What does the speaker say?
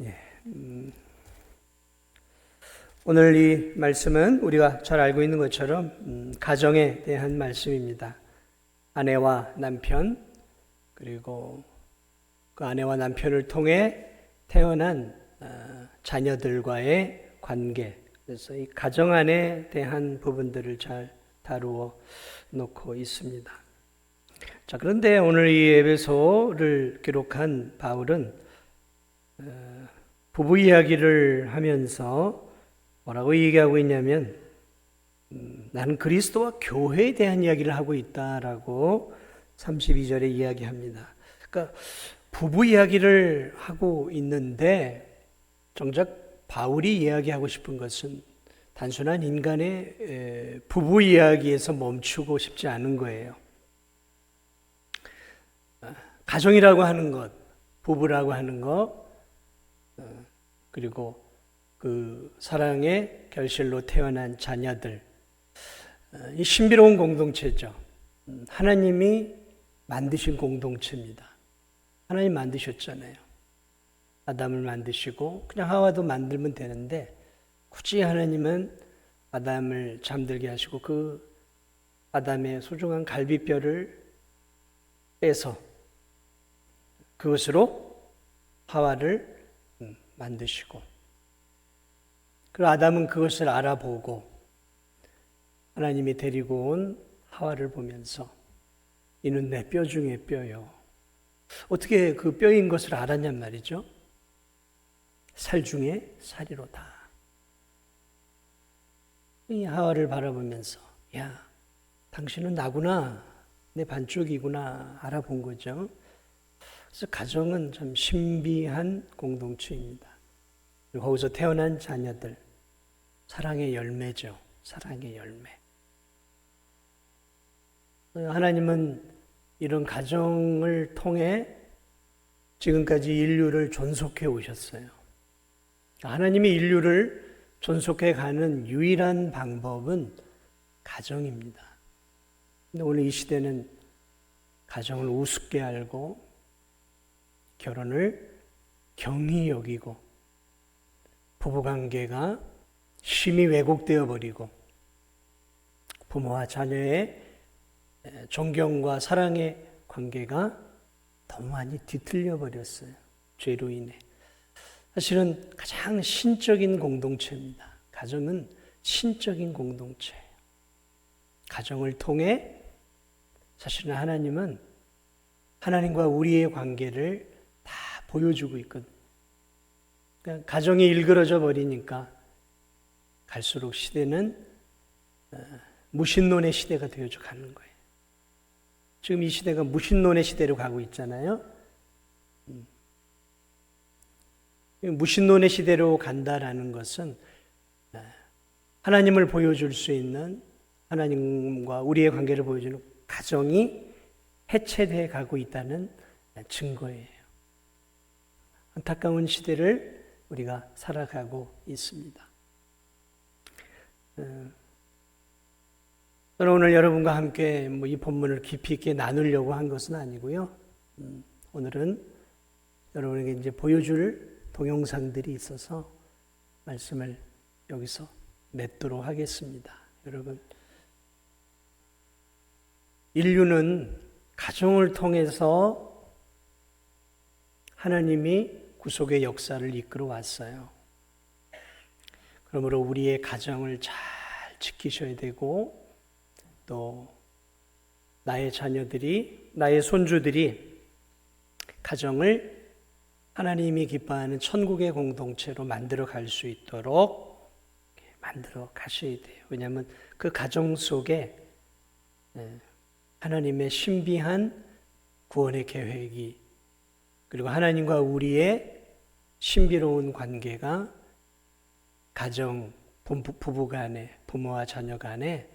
예, 음, 오늘 이 말씀은 우리가 잘 알고 있는 것처럼 음, 가정에 대한 말씀입니다. 아내와 남편 그리고 그 아내와 남편을 통해 태어난 어, 자녀들과의 관계 그래서 이 가정 안에 대한 부분들을 잘 다루어 놓고 있습니다. 자 그런데 오늘 이 에베소를 기록한 바울은 어, 부부 이야기를 하면서 뭐라고 얘기하고 있냐면 음, 나는 그리스도와 교회에 대한 이야기를 하고 있다라고 32절에 이야기합니다. 그러니까 부부 이야기를 하고 있는데 정작 바울이 이야기하고 싶은 것은 단순한 인간의 에, 부부 이야기에서 멈추고 싶지 않은 거예요. 아, 가정이라고 하는 것, 부부라고 하는 것, 어, 그리고 그 사랑의 결실로 태어난 자녀들, 어, 이 신비로운 공동체죠. 음, 하나님이 만드신 공동체입니다. 하나님 만드셨잖아요. 아담을 만드시고 그냥 하와도 만들면 되는데 굳이 하나님은 아담을 잠들게 하시고 그 아담의 소중한 갈비뼈를 빼서 그것으로 하와를 음, 만드시고 그 아담은 그것을 알아보고 하나님이 데리고 온 하와를 보면서 이는 내 뼈 중에 뼈요. 어떻게 그 뼈인 것을 알았냔 말이죠. 살 중에 살이로다. 이 하와를 바라보면서 야, 당신은 나구나. 내 반쪽이구나 알아본 거죠. 그래서 가정은 참 신비한 공동체입니다. 거기서 태어난 자녀들 사랑의 열매죠. 사랑의 열매. 하나님은 이런 가정을 통해 지금까지 인류를 존속해 오셨어요. 하나님이 인류를 존속해 가는 유일한 방법은 가정입니다. 근데 오늘 이 시대는 가정을 우습게 알고 결혼을 경히 여기고 부부 관계가 심히 왜곡되어 버리고 부모와 자녀의 존경과 사랑의 관계가 너무 많이 뒤틀려 버렸어요. 죄로 인해. 사실은 가장 신적인 공동체입니다. 가정은 신적인 공동체예요. 가정을 통해 사실은 하나님은 하나님과 우리의 관계를 다 보여주고 있거든요. 그러니까 가정이 일그러져 버리니까 갈수록 시대는 어, 무신론의 시대가 되어져 가는 거예요. 지금 이 시대가 무신론의 시대로 가고 있잖아요. 음. 무신론의 시대로 간다라는 것은 어, 하나님을 보여줄 수 있는 하나님과 우리의 관계를 보여주는 가정이 해체돼 가고 있다는 증거예요. 안타까운 시대를 우리가 살아가고 있습니다. 어, 저는 오늘 여러분과 함께 뭐이 본문을 깊이 있게 나누려고 한 것은 아니고요. 음, 오늘은 여러분에게 이제 보여줄 동영상들이 있어서 말씀을 여기서 맺도록 하겠습니다. 여러분, 인류는 가정을 통해서 하나님이 구속의 역사를 이끌어 왔어요. 그러므로 우리의 가정을 잘 지키셔야 되고 또 나의 자녀들이 나의 손주들이 가정을 하나님이 기뻐하는 천국의 공동체로 만들어 갈 수 있도록 만들어 가셔야 돼요. 왜냐하면 그 가정 속에 하나님의 신비한 구원의 계획이 그리고 하나님과 우리의 신비로운 관계가 가정 부부 간에 부모와 자녀 간에